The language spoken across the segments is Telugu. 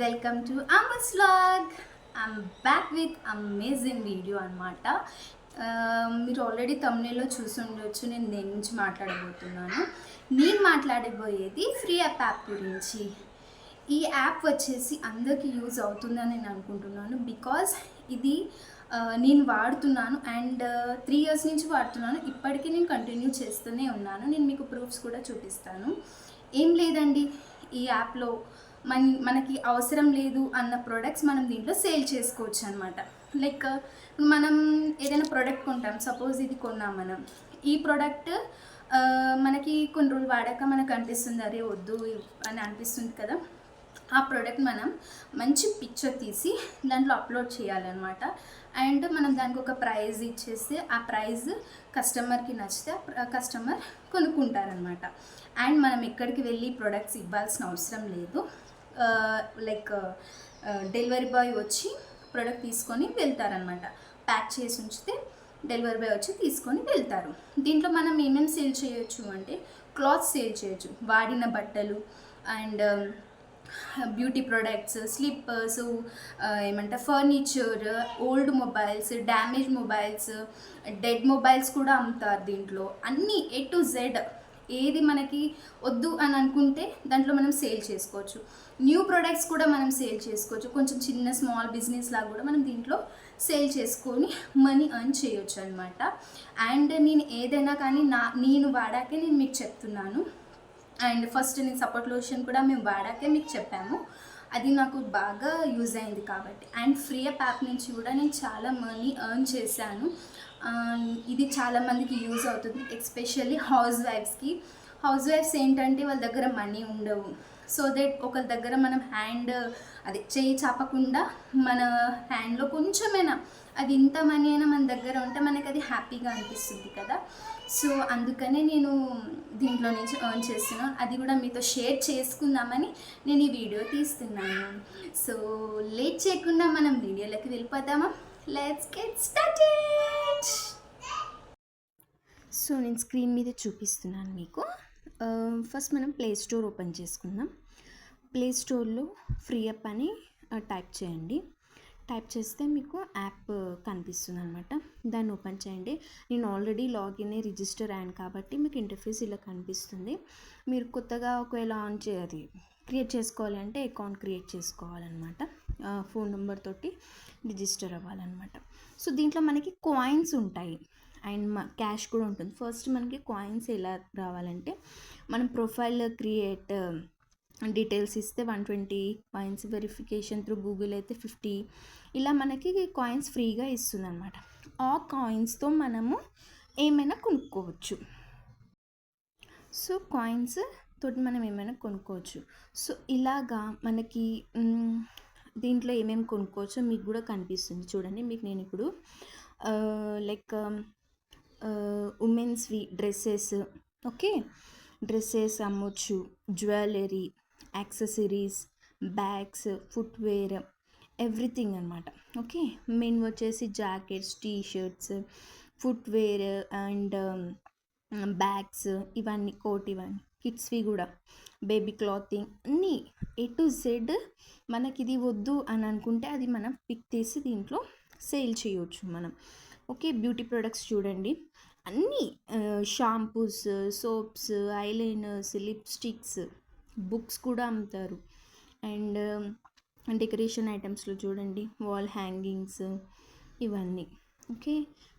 వెల్కమ్ టు అమస్ log I'm back with amazing video అనమాట మీరు ఆల్రెడీ తమిళలో చూసి ఉండొచ్చు నేను దేని నుంచి మాట్లాడబోతున్నాను. నేను మాట్లాడబోయేది ఫ్రీ యాప్ యాప్ గురించి. ఈ యాప్ వచ్చేసి అందరికీ యూజ్ అవుతుందని నేను అనుకుంటున్నాను బికాజ్ ఇది నేను వాడుతున్నాను అండ్ త్రీ ఇయర్స్ నుంచి వాడుతున్నాను. ఇప్పటికీ నేను కంటిన్యూ చేస్తూనే ఉన్నాను. నేను మీకు ప్రూఫ్స్ కూడా చూపిస్తాను. ఏం లేదండి ఈ యాప్లో మన మనకి అవసరం లేదు అన్న ప్రోడక్ట్స్ మనం దీంట్లో సేల్ చేసుకోవచ్చు అనమాట లైక్ మనం ఏదైనా ప్రోడక్ట్ కొంటాం సపోజ్ ఇది కొన్నాం మనం. ఈ ప్రోడక్ట్ మనకి కొన్ని రోజులు వాడాక మనకు అనిపిస్తుంది అరే వద్దు అని అనిపిస్తుంది కదా. ఆ ప్రోడక్ట్ మనం మంచి పిక్చర్ తీసి దాంట్లో అప్లోడ్ చేయాలన్నమాట. అండ్ మనం దానికి ఒక ప్రైజ్ ఇచ్చేస్తే ఆ ప్రైజ్ కస్టమర్కి నచ్చితే కస్టమర్ కొనుక్కుంటారనమాట అండ్ మనం ఎక్కడికి వెళ్ళి ప్రొడక్ట్స్ ఇవ్వాల్సిన అవసరం లేదు. లైక్ డెలివరీ బాయ్ వచ్చి ప్రోడక్ట్ తీసుకొని వెళ్తారనమాట ప్యాక్ చేసి ఉంచితే డెలివరీ బాయ్ వచ్చి తీసుకొని వెళ్తారు. దీంట్లో మనం ఏమేమి సేల్ చేయొచ్చు అంటే క్లాత్ సేల్ చేయొచ్చు. వాడిన బట్టలు అండ్ బ్యూటీ ప్రొడక్ట్స్ స్లిప్పర్స్ ఏమంటారు furniture old mobiles damage mobiles dead mobiles కూడా అమ్ముతారు దీంట్లో. అన్నీ ఏ టు జెడ్ ఏది మనకి వద్దు అని అనుకుంటే దాంట్లో మనం సేల్ చేసుకోవచ్చు. న్యూ ప్రొడక్ట్స్ కూడా మనం సేల్ చేసుకోవచ్చు. కొంచెం చిన్న స్మాల్ బిజినెస్ లాగా కూడా మనం దీంట్లో సేల్ చేసుకొని మనీ ఎర్న్ చేయొచ్చు అనమాట అండ్ నేను ఏదైనా కానీ నా నేను వాడాకే నేను మీకు చెప్తున్నాను. అండ్ ఫస్ట్ నేను సపోర్ట్ లోషన్ కూడా మేము వాడాకే మీకు చెప్పాము. అది నాకు బాగా యూజ్ అయింది కాబట్టి. అండ్ ఫ్రీ అప్ యాప్ నుంచి కూడా నేను చాలా మనీ ఎర్న్ చేశాను. Um, ఇది చాలామందికి యూజ్ అవుతుంది ఎస్పెషల్లీ హౌస్ వైఫ్స్కి హౌస్ వైఫ్స్ ఏంటంటే వాళ్ళ దగ్గర మనీ ఉండవు. సో దట్ ఒకరి దగ్గర మనం హ్యాండ్ అది చేయి చాపకుండా మన హ్యాండ్లో కొంచెమైనా అది ఇంత మనీ అయినా మన దగ్గర ఉంటే మనకి అది హ్యాపీగా అనిపిస్తుంది కదా. సో అందుకనే నేను దీంట్లో నుంచి ఎర్న్ చేస్తున్నాను. అది కూడా మీతో షేర్ చేసుకుందామని నేను ఈ వీడియో తీస్తున్నాను. సో లేట్ చేయకుండా మనం వీడియోలోకి వెళ్ళిపోదామా? లెట్స్ గెట్ స్టార్టెడ్ సో నేను స్క్రీన్ మీద చూపిస్తున్నాను మీకు. ఫస్ట్ మనం ప్లే స్టోర్ ఓపెన్ చేసుకుందాం. ప్లే స్టోర్లో ఫ్రీ అప్ అని టైప్ చేయండి. టైప్ చేస్తే మీకు యాప్ కనిపిస్తుంది అనమాట దాన్ని ఓపెన్ చేయండి. నేను ఆల్రెడీ లాగిన్ రిజిస్టర్ అయ్యాను కాబట్టి మీకు ఇంటర్ఫేస్ ఇలా కనిపిస్తుంది. మీరు కొత్తగా ఒకవేళ ఆన్ చేయాలి క్రియేట్ చేసుకోవాలి అంటే అకౌంట్ క్రియేట్ చేసుకోవాలన్నమాట. ఫోన్ నెంబర్ తోటి రిజిస్టర్ అవ్వాలన్నమాట. సో దీంట్లో మనకి కాయిన్స్ ఉంటాయి. అండ్ క్యాష్ కూడా ఉంటుంది. ఫస్ట్ మనకి కాయిన్స్ ఎలా రావాలంటే మనం ప్రొఫైల్ క్రియేట్ డీటెయిల్స్ ఇస్తే one twenty coins verification through Google అయితే ఫిఫ్టీ ఇలా మనకి కాయిన్స్ ఫ్రీగా ఇస్తుంది అనమాట ఆ కాయిన్స్తో మనము ఏమైనా కొనుక్కోవచ్చు. సో కాయిన్స్ తోటి మనం ఏమైనా కొనుక్కోవచ్చు. సో ఇలాగా మనకి దీంట్లో ఏమేమి కొనుక్కోవచ్చో మీకు కూడా కనిపిస్తుంది. చూడండి మీకు నేను ఇప్పుడు లైక్ ఉమెన్స్వి డ్రెస్సెస్ ఓకే? డ్రెస్సెస్ అమ్మొచ్చు jewellery accessories bags footwear everything అనమాట ఓకే? మెయిన్ వచ్చేసి jackets T shirts footwear and bags ఇవన్నీ కోట్ ఇవన్నీ. కిడ్స్వి కూడా. బేబీ క్లాతింగ్ అన్నీ ఏ టు జెడ్ మనకి ఇది వద్దు అని అనుకుంటే అది మనం పిక్ చేసి దీంట్లో సేల్ చేయొచ్చు మనం. ఓకే బ్యూటీ ప్రొడక్ట్స్ చూడండి. అన్నీ shampoos soaps eyeliners lipsticks books కూడా అమ్ముతారు. అండ్ డెకరేషన్ ఐటమ్స్లో చూడండి. వాల్ హ్యాంగింగ్స్ ఇవన్నీ. Okay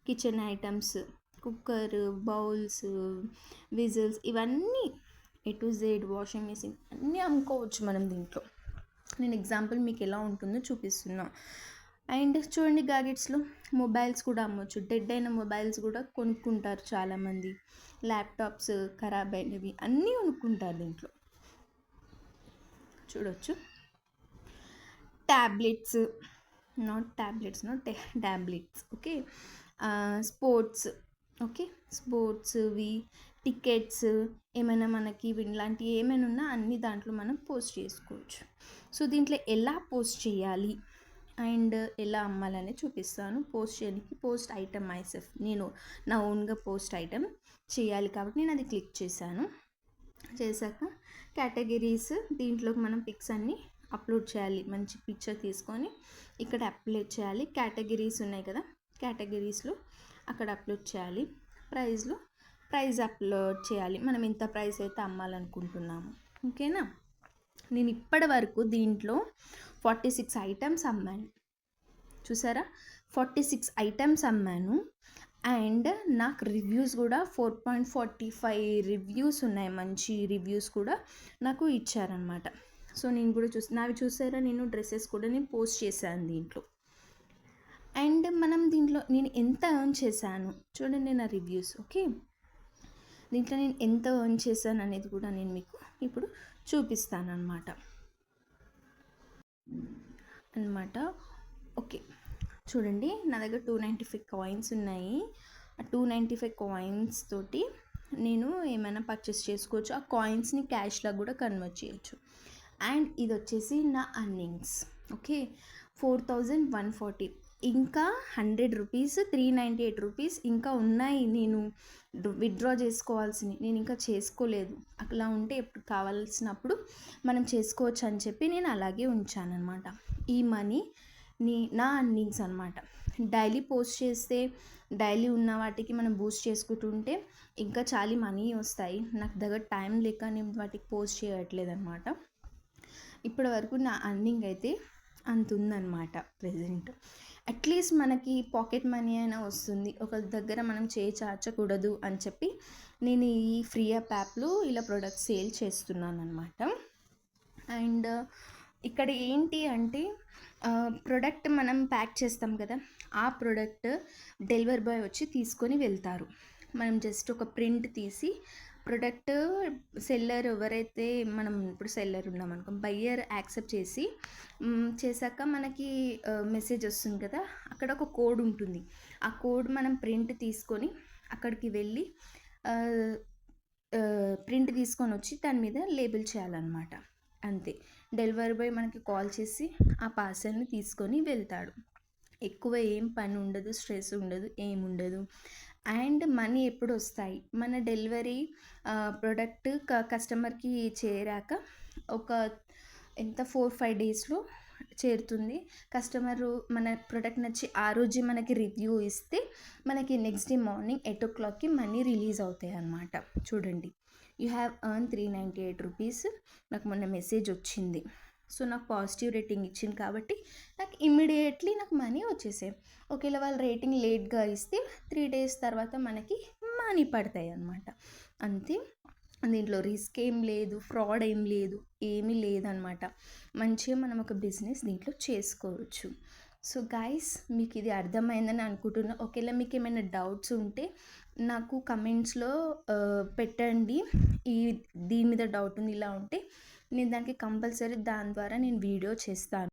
kitchen items cooker bowls whistles ఇవన్నీ A to Z washing machine అన్నీ అమ్ముకోవచ్చు మనం దీంట్లో. నేను ఎగ్జాంపుల్ మీకు ఎలా ఉంటుందో చూపిస్తున్నా. అండ్ చూడండి గ్యాజెట్స్లో మొబైల్స్ కూడా అమ్మవచ్చు డెడ్ అయిన మొబైల్స్ కూడా కొనుక్కుంటారు చాలామంది. ల్యాప్టాప్స్ ఖరాబ్ అయినవి అన్నీ కొనుక్కుంటారు దీంట్లో. చూడొచ్చు. Tablets not tablets not tablets okay sports okay. స్పోర్ట్స్వి tickets ఏమైనా మనకి ఇలాంటివి ఏమైనా ఉన్నా అన్ని దాంట్లో మనం పోస్ట్ చేసుకోవచ్చు. సో దీంట్లో ఎలా పోస్ట్ చేయాలి అండ్ ఎలా అమ్మాలనే చూపిస్తాను. పోస్ట్ చేయడానికి పోస్ట్ ఐటమ్ మైసెఫ్ నేను నా ఓన్గా పోస్ట్ ఐటమ్ చేయాలి కాబట్టి నేను అది క్లిక్ చేశాను. చేశాక కేటగిరీస్ దీంట్లోకి మనం పిక్స్ అన్నీ అప్లోడ్ చేయాలి. మంచి పిక్చర్ తీసుకొని ఇక్కడ అప్లోడ్ చేయాలి. కేటగిరీస్ ఉన్నాయి కదా కేటగిరీస్లో అక్కడ అప్లోడ్ చేయాలి. ప్రైజ్లో ప్రైజ్ అప్లోడ్ చేయాలి. మనం ఎంత ప్రైస్ అయితే అమ్మాలనుకుంటున్నాము. ఓకేనా? నేను ఇప్పటి వరకు దీంట్లో ఫార్టీ సిక్స్ ఐటమ్స్ అమ్మాను. చూసారా? ఫార్టీ సిక్స్ ఐటమ్స్ అమ్మాను. అండ్ నాకు రివ్యూస్ కూడా four point forty five reviews ఉన్నాయి. మంచి రివ్యూస్ కూడా నాకు ఇచ్చారనమాట సో నేను కూడా చూసి నావి చూసారా? నేను డ్రెస్సెస్ కూడా నేను పోస్ట్ చేశాను దీంట్లో. అండ్ మనం దీంట్లో నేను ఎంత ఎర్న్ చేశాను? చూడండి నా రివ్యూస్ ఓకే దీంట్లో నేను ఎంత ఎర్న్ చేశాను అనేది కూడా నేను మీకు ఇప్పుడు చూపిస్తాను అనమాట అనమాట ఓకే చూడండి నా దగ్గర టూ నైంటీ ఫైవ్ కాయిన్స్ ఉన్నాయి. ఆ టూ నైంటీ ఫైవ్ కాయిన్స్ తోటి నేను ఏమైనా పర్చేస్ చేసుకోవచ్చు. ఆ కాయిన్స్ని క్యాష్లా కూడా కన్వర్ట్ చేయొచ్చు. అండ్ ఇది వచ్చేసి నా earnings okay four thousand one forty ఇంకా hundred rupees three ninety eight rupees ఇంకా ఉన్నాయి నేను విత్డ్రా చేసుకోవాల్సినవి. నేను ఇంకా చేసుకోలేదు. అలా ఉంటే ఎప్పుడు కావాల్సినప్పుడు మనం చేసుకోవచ్చు అని చెప్పి నేను అలాగే ఉంచాను అనమాట ఈ మనీ నీ నా అర్నింగ్స్ అనమాట డైలీ పోస్ట్ చేస్తే డైలీ ఉన్న వాటికి మనం బూస్ట్ చేసుకుంటుంటే ఇంకా చాలా మనీ వస్తాయి. నాకు దగ్గర టైం లేక నేను వాటికి పోస్ట్ చేయట్లేదు అనమాట ఇప్పటి వరకు నా అర్నింగ్ అయితే అంత ఉందన్నమాట ప్రజెంట్. అట్లీస్ట్ మనకి పాకెట్ మనీ అయినా వస్తుంది. ఒకరి దగ్గర మనం చేయి చాచకూడదు అని చెప్పి నేను ఈ ఫ్రీ యాప్ యాప్లో ఇలా ప్రొడక్ట్ సేల్ చేస్తున్నాను అనమాట అండ్ ఇక్కడ ఏంటి అంటే ప్రొడక్ట్ మనం ప్యాక్ చేస్తాం కదా ఆ ప్రొడక్ట్ డెలివరీ బాయ్ వచ్చి తీసుకొని వెళ్తారు. మనం జస్ట్ ఒక ప్రింట్ తీసి ప్రొడక్ట్ సెల్లర్ ఎవరైతే మనం ఇప్పుడు సెల్లర్ ఉన్నాం అనుకో బయ్యర్ యాక్సెప్ట్ చేసి చేశాక మనకి మెసేజ్ వస్తుంది కదా అక్కడ ఒక కోడ్ ఉంటుంది. ఆ కోడ్ మనం ప్రింట్ తీసుకొని అక్కడికి వెళ్ళి ప్రింట్ తీసుకొని వచ్చి దాని మీద లేబుల్ చేయాలన్నమాట. అంతే. డెలివరీ బాయ్ మనకి కాల్ చేసి ఆ పార్సల్ని తీసుకొని వెళ్తాడు. ఎక్కువ ఏం పని ఉండదు స్ట్రెస్ ఉండదు ఏం ఉండదు. అండ్ మనీ ఎప్పుడు వస్తాయి మన డెలివరీ ప్రోడక్ట్ కస్టమర్కి చేరాక ఒక ఎంత ఫోర్ ఫైవ్ డేస్లో చేరుతుంది. కస్టమర్ మన ప్రోడక్ట్ నచ్చి ఆ రోజే మనకి రివ్యూ ఇస్తే మనకి నెక్స్ట్ డే మార్నింగ్ ఎయిట్ ఓ క్లాక్కి మనీ రిలీజ్ అవుతాయి అన్నమాట. చూడండి. You have earn three ninety eight rupees. నాకు మొన్న మెసేజ్ వచ్చింది. సో నాకు పాజిటివ్ రేటింగ్ ఇచ్చింది కాబట్టి నాకు ఇమ్మీడియట్లీ నాకు మనీ వచ్చేసాయి. ఒకవేళ వాళ్ళు రేటింగ్ లేట్గా ఇస్తే త్రీ డేస్ తర్వాత మనకి మనీ పడతాయి అన్నమాట. అంతే. దీంట్లో రిస్క్ ఏం లేదు ఫ్రాడ్ ఏం లేదు ఏమీ లేదనమాట మంచిగా మనం ఒక బిజినెస్ దీంట్లో చేసుకోవచ్చు. సో గైస్ మీకు ఇది అర్థమైందని అనుకుంటున్నా. ఒకవేళ మీకు ఏమైనా డౌట్స్ ఉంటే నాకు కమెంట్స్లో పెట్టండి. ఈ దీని మీద డౌట్ ఉంది ఇలా ఉంటే నేను దానికి కంపల్సరీ దాని ద్వారా నేను వీడియో చేస్తాను.